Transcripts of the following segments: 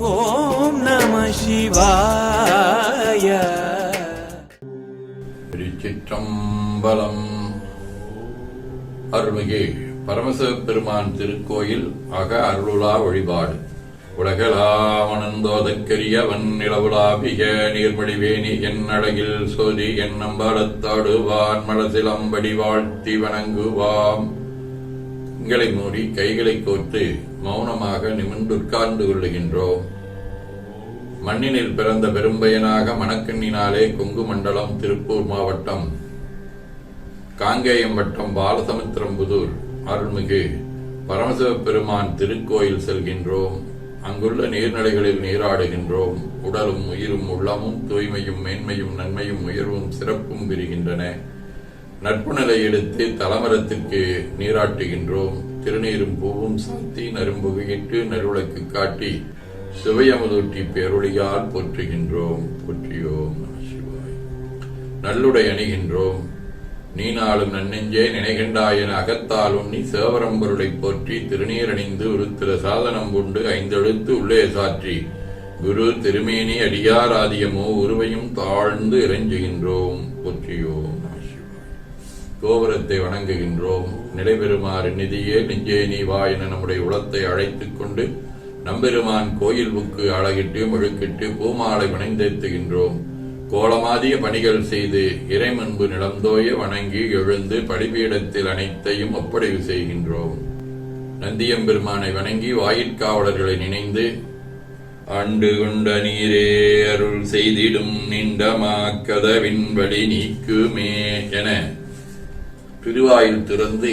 ஓம் நம சிவாய. திருச்சிற்றம்பலம். அருள்மிகு பரமசிவ பெருமான் திருக்கோயில் அக அருளுலா வழிபாடு. உலகலாமணந்தோதற்கரியவன் நிலவுலாபிக நீர்மடிவேணி என் அழகில் சோதி என் நம்பலத்தாடு மலசிலம்படி வாழ்த்தி வணங்குவாம். கண்களை மூடி கைகளை கோர்த்து மௌனமாக நிமிர்ந்துட்கார்ந்து கொள்ளுகின்றோம் மண்ணினில் பிறந்த பெரும்பயனாக மணக்கண்ணினாலே கொங்கு மண்டலம் திருப்பூர் மாவட்டம் காங்கேயம் வட்டம் பாலசமுத்திரம்புதூர் அருள்மிகு பரமசிவ பெருமான் திருக்கோயில் செல்கின்றோம். அங்குள்ள நீர்நிலைகளில் நீராடுகின்றோம். உடலும் உயிரும் உள்ளமும் தூய்மையும் மேன்மையும் நன்மையும் உயர்வும் சிறப்பும் பெறுகின்றன. நட்பு நிலை எடுத்து தலமரத்துக்கு நீராட்டுகின்றோம். திருநீரும் பூவும் சாத்தி நரும்புகையிட்டு நறுவிளக்கு காட்டி சுவையமுதூட்டி பேரொழியால் போற்றுகின்றோம். போற்றியோம் சிவாய். நல்லுடை அணிகின்றோம். நீ நாளும் நன்னெஞ்சே நினைகின்றாயன அகத்தாலும் நீ சேவரம்பொருளை போற்றி திருநீரணிந்து உருத்திர சாதனம் கொண்டு ஐந்தெழுத்து உள்ளே சாற்றி. குரு திருமேனி அடியாராதியமோ உருவையும் தாழ்ந்து இறைஞ்சுகின்றோம். போற்றியோம் நம கோபுரத்தை வணங்குகின்றோம். நிலைபெறுமாறு நிதியே நெஞ்சே நீ வா என நம்முடைய உளத்தை அழைத்துக் கொண்டு நம்பெருமான் கோயில் புக்கு அழகிட்டு முழுக்கிட்டு பூமாலை வணைந்தேத்துகின்றோம் கோலமாதிய பணிகள் செய்து இறைமன்பு நிலந்தோய வணங்கி எழுந்து படிப்பீடத்தில் அனைத்தையும் ஒப்படைவு செய்கின்றோம். நந்தியம்பெருமானை வணங்கி வாயிற்காவலர்களை நினைந்து ஆண்டு கொண்ட நீரே அருள் செய்திடும் நின்றமாக்கதவின் வழி நீக்குமே என திருவாயில் திறந்து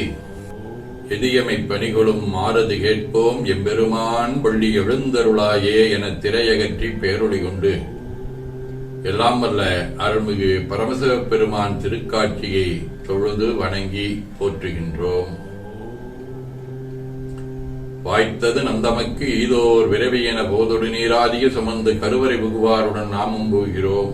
எதியமை பணிகளும் மாறது கேட்போம். எம்பெருமான் பள்ளி எழுந்தருளாயே என திரையகற்றி பேரொழி கொண்டு எல்லாம் வல்ல அருள்மிகு பரமசிவ பெருமான் திருக்காட்சியை தொழுது வணங்கி போற்றுகின்றோம். வாய்த்தது நந்தமக்கு ஈதோர் என போதொடு நீராதிய சுமந்து கருவறை புகுவாருடன் நாமும் போகிறோம்.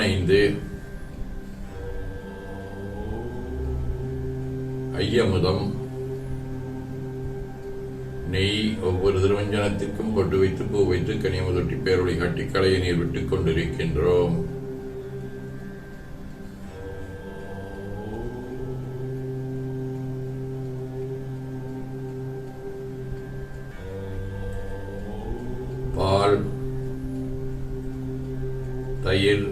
ஆணைந்து ஐயமுதம் நெய் ஒவ்வொரு திருவஞ்சனத்திற்கும் கொண்டு வைத்து பூ வைத்து கனியமுதொட்டி பேரொழி காட்டி கலையை நீர் விட்டுக் கொண்டிருக்கின்றோம். பால் தயிர்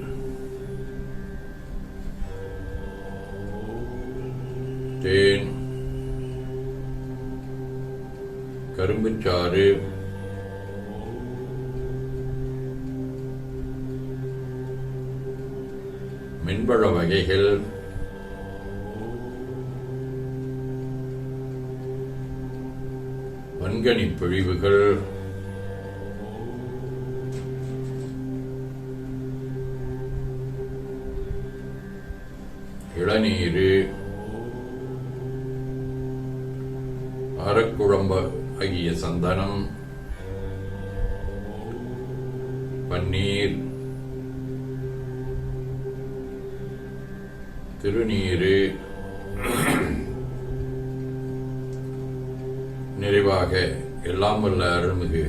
கரும்புச்சாறு மின்பழ வகைகள் வன்கணி பிழிவுகள் இளநீர் அறக்குழம்பு ஆகிய சந்தனம் பன்னீர் திருநீரு நிறைவாக எல்லாம் வல்ல அருள்மிகு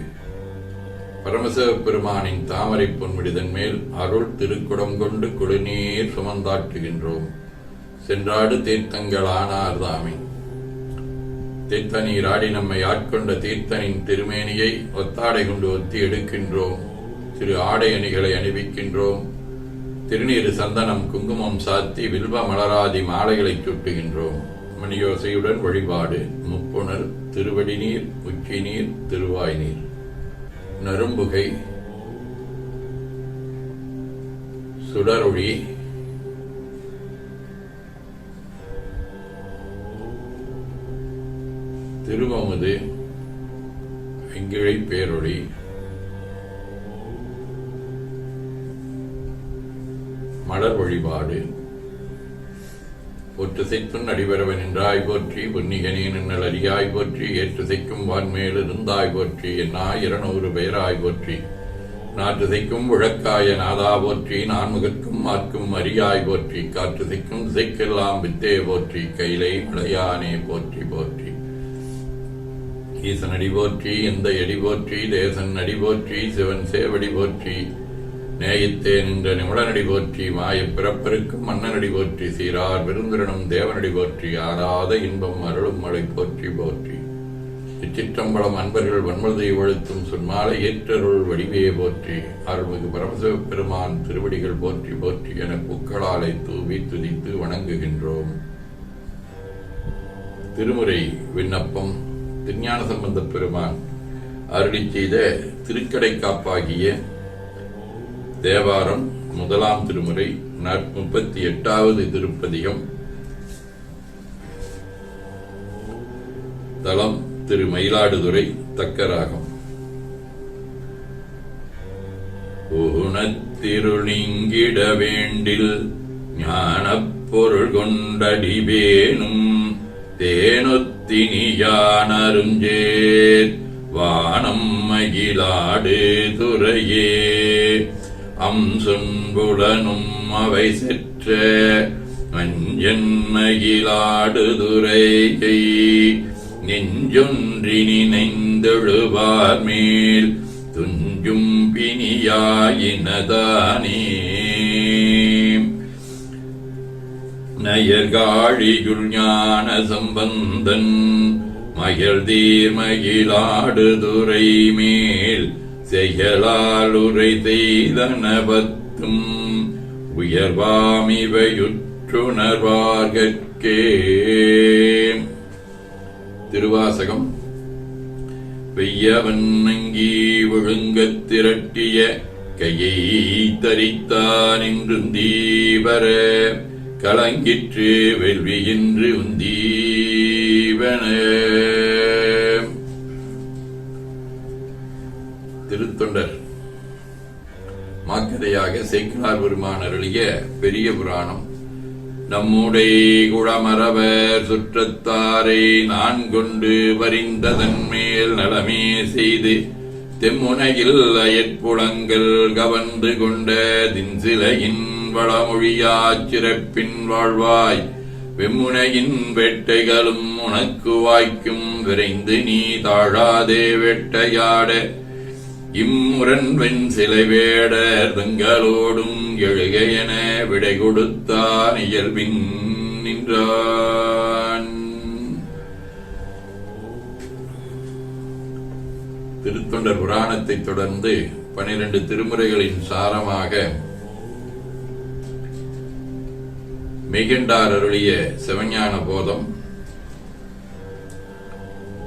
பரமசிவ பெருமானின் தாமரை பொன்முடிதன் மேல் அருள் திருக்குடம் கொண்டு குடிநீர் சுமந்தாட்டுகின்றோம் சென்றாடு தீர்த்தங்களானார் தாமே தித்தனீர் ஆடி நம்மை ஆட்கொண்ட தீர்த்தனின் திருமேனியை ஒத்தாடை கொண்டு ஒத்தி எடுக்கின்றோம். திரு ஆடை அணிகளை அணிவிக்கின்றோம். திருநீர் சந்தனம் குங்குமம் சாத்தி வில்வ மலராதி மாலைகளை சுட்டுகின்றோம். மணியோசையுடன் வழிபாடு. முப்புணர் திருவடி நீர் உச்சி நீர் திருவாய் நீர் நரும்புகை. சுடரொழி திருவமுது வெங்கிழை பேரொளி. மலர் வழிபாடு. ஒற்றுசைத்துன் அடிவரவன் என்றாய் போற்றி பொன்னிகனே நின்னல் அறியாய் போற்றி ஏற்றுசைக்கும் வான்மேல் இருந்தாய் போற்றி என்னாய் இருநூறு பேராய் போற்றி. நாற்றுசைக்கும் உழக்காய நாதா போற்றி நான்முகற்கும் மார்க்கும் அரியாய் போற்றி காற்றுசைக்கும் திசைக்கெல்லாம் வித்தே போற்றி கைலை மலையானே போற்றி போற்றி. ஈசன் அடி போற்றி எந்த எடி போற்றி தேசன் அடி போற்றி சிவன் சேவடி போற்றி. நேயித்தே நின்ற நிமிடனடி போற்றி மாய பிறப்பருக்கும் மன்னனடி போற்றி சீரார் விருந்திரனும் தேவனடி போற்றி ஆராத இன்பம் அருளும் மழை போற்றி போற்றி. இச்சிற்றம்பலம் அன்பர்கள் வன்மதை ஒழுத்தும் சொன்மாலை ஏற்றருள் வடிவையை போற்றி. அருள்மிகு பரமசிவ பெருமான் திருவடிகள் போற்றி போற்றி என பூக்களாலை தூவி துதித்து வணங்குகின்றோம். திருமுறை விண்ணப்பம். திருஞான சம்பந்த பெருமான் அருளி செய்த திருக்கடை காப்பாகிய தேவாரம் முதலாம் திருமுறை முப்பத்தி எட்டாவது திருப்பதிகம். தலம் திரு மயிலாடுதுறை தக்கராகம். ஊனத்திருள் வேண்டில் ஞானப் பொருள் கொண்டடிபேனும் அருஞ்சேர் வானம் மகிழாடு துறையே. அம்சுன்புடனும் அவை செற்ற. மஞ்சன் மகிழாடு துறையை. நெஞ்சொன்றி நினைந்தெழுவார் மேல். துஞ்சும் பிணியாயினதானே. நயர்காழியுள் ஞான சம்பந்தன் மயல் தீர்மகிழாடுதுறை மேல் செயலாலுரை செய்தனபத்தும் உயர்வாமிவையுற்றுணர்வார்கே திருவாசகம். வெய்யவன் அங்கி ஒழுங்கத் திரட்டிய கையை தரித்தான் என்றும் தீவர கலங்கிற்று வெல்வியின்று உந்தீவன. திருத்தொண்டர் மாக்கதையாக சேக்கிலார் பெருமான் அருளிய பெரிய புராணம். நம்முடைய குளமரவர் சுற்றத்தாரை நான் கொண்டு வரிந்ததன் மேல் நலமே செய்து தெம்முனையில் அயற்புலங்கள் கவர்ந்து கொண்ட தின்சிலையின் வளமொழியாச் சிறப்பின் வாழ்வாய். வெம்முனையின் வேட்டைகளும் உனக்கு வாய்க்கும். விரைந்து நீ தாழாதே வேட்டையாட. இம்முரண்வெண் சிலை வேடர் தங்களோடும் எழுக என விடை கொடுத்தான் இயல்பின் நின்றான். திருத்தொண்டர் புராணத்தை தொடர்ந்து பனிரெண்டு திருமுறைகளின் சாரமாக மெய்கண்டார் அருளிய சிவஞான போதம்.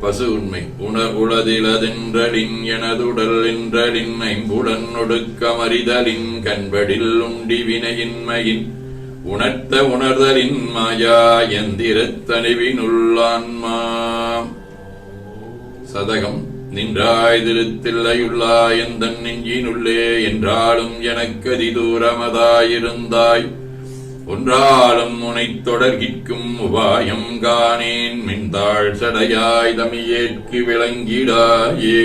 பசு உண்மை. உண உளதிலதென்றலின் எனதுடல் என்றலின் ஐம்புடன் ஒடுக்கமறிதலின் கண்படில் உண்டி வினையின்மையின் உணர்த்த உணர்தலின் மாயா எந்திரத்தனிவினுள்ளான்மா சதகம். நின்றாய் திருத்தில்லையுள்ளாய் எந்தன் நெஞ்சினுள்ளே என்றாலும் எனக்கு அதிதூரமதாயிருந்தாய். ஒன்றாலும் உனைத் தொடர்கிற்கும் உபாயம் காணேன். மின்தாள் சடையாய் தமியேற்கு விளங்கிடாயே.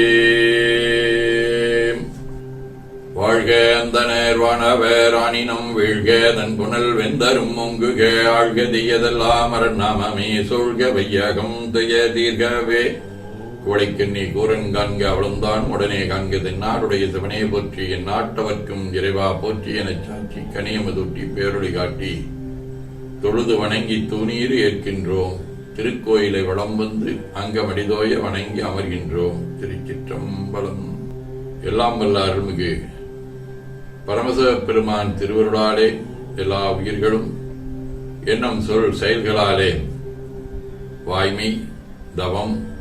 வாழ்க அந்தனர் வானவர் ஆனினம் வீழ்க தன் புனல் வெந்தரும் ஒங்குக ஆழ்க தீயதெல்லாம் நாமமே சூழ்க வையகம் துய தீர்கவே. கோடைக்கண்ணி கூரன் காண்க அவளும்தான் உடனே காண்க தென்னாருடைய சிவனே போற்றி என் நாட்டவர்க்கும் இறைவா போற்றி எனச் சாட்சி கனியமதூட்டி பேரொழி காட்டி. தொழுது வணங்கி தூணீர் ஏற்கின்றோம் திருக்கோயிலை வளம் வந்து அங்கமடிதோய வணங்கி அமர்கின்றோம் திருச்சிற்றம்பலம். எல்லாம் வல்ல அருள்மிகு. பரமசிவ பெருமான் திருவருளாலே எல்லா உயிர்களும் எண்ணம் சொல் செயல்களாலே. வாய்மை தவம்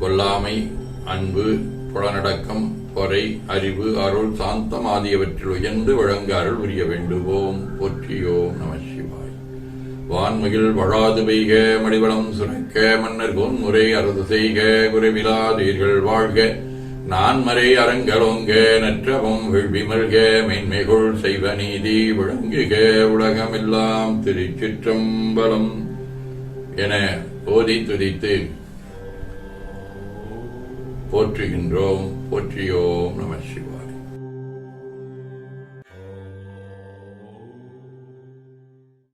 கொல்லாமை அன்பு புலனடக்கம் பொறை அறிவு அருள் சாந்தம் ஆகியவற்றில் உயர்ந்து விளங்க அருள் புரிய வேண்டுவோம். போற்றியோம் நம சிவாய். வான்மையில் வழாது பெய்க மடிவளம் சுரக்க மன்னர் பொன்முறை அரசு செய்க குறைவிலாதீர்கள் வாழ்க. நான்மறை அரங்கலோங்க நற்றவம் விமல்க மென்மைகுள் செய்வ நீதி விளங்குக உலகமெல்லாம் திருச்சிற்றம்பலம். என ஓதி துதித்து போற்றுகின்றோம். போற்றியோம் நம சிவ